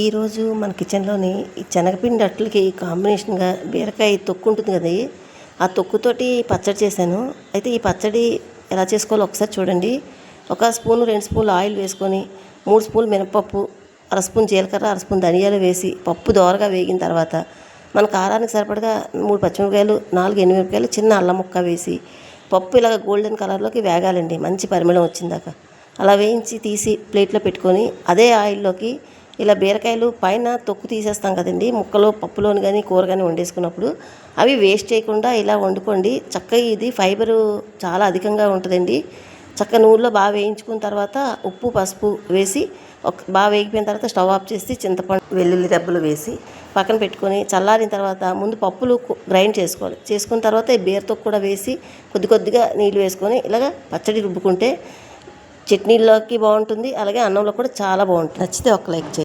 ఈరోజు మన కిచెన్లోని ఈ శనగపిండి అట్లకి కాంబినేషన్గా బీరకాయ తొక్కు ఉంటుంది కదా ఆ తొక్కుతోటి పచ్చడి చేశాను. అయితే ఈ పచ్చడి ఎలా చేసుకోవాలో ఒకసారి చూడండి. ఒక స్పూన్ రెండు స్పూన్లు ఆయిల్ వేసుకొని మూడు స్పూన్లు మినపప్పు అర స్పూన్ జీలకర్ర అర స్పూన్ ధనియాలు వేసి పప్పు దోరగా వేగిన తర్వాత మన కారానికి సరిపడగా మూడు పచ్చిమిరపకాయలు నాలుగు ఎనిమిరపకాయలు చిన్న అల్లం ముక్క వేసి పప్పు ఇలాగ గోల్డెన్ కలర్లోకి వేగాలండి. మంచి పరిమళం వచ్చిందాక. అలా వేయించి తీసి ప్లేట్లో పెట్టుకొని అదే ఆయిల్లోకి ఇలా బీరకాయలు పైన తొక్కు తీసేస్తాం కదండి. ముక్కలు పప్పులోని కానీ కూర కానీ వండేసుకున్నప్పుడు అవి వేస్ట్ చేయకుండా ఇలా వండుకోండి. చక్కగా ఇది ఫైబరు చాలా అధికంగా ఉంటుందండి. చక్క నూనెలో బాగా వేయించుకున్న తర్వాత ఉప్పు పసుపు వేసి ఒక బాగా వేగిపోయిన తర్వాత స్టవ్ ఆఫ్ చేసి చింతపండు వెల్లుల్లి రెబ్బలు వేసి పక్కన పెట్టుకొని చల్లారిన తర్వాత ముందు పప్పులు గ్రైండ్ చేసుకోవాలి. చేసుకున్న తర్వాత ఈ బీరతో కూడా వేసి కొద్ది కొద్దిగా నీళ్ళు వేసుకొని ఇలాగ పచ్చడి రుబ్బుకుంటే చట్నీల్లోకి బాగుంటుంది. అలాగే అన్నంలో కూడా చాలా బాగుంటుంది. నచ్చితే ఒక లైక్ చేయండి.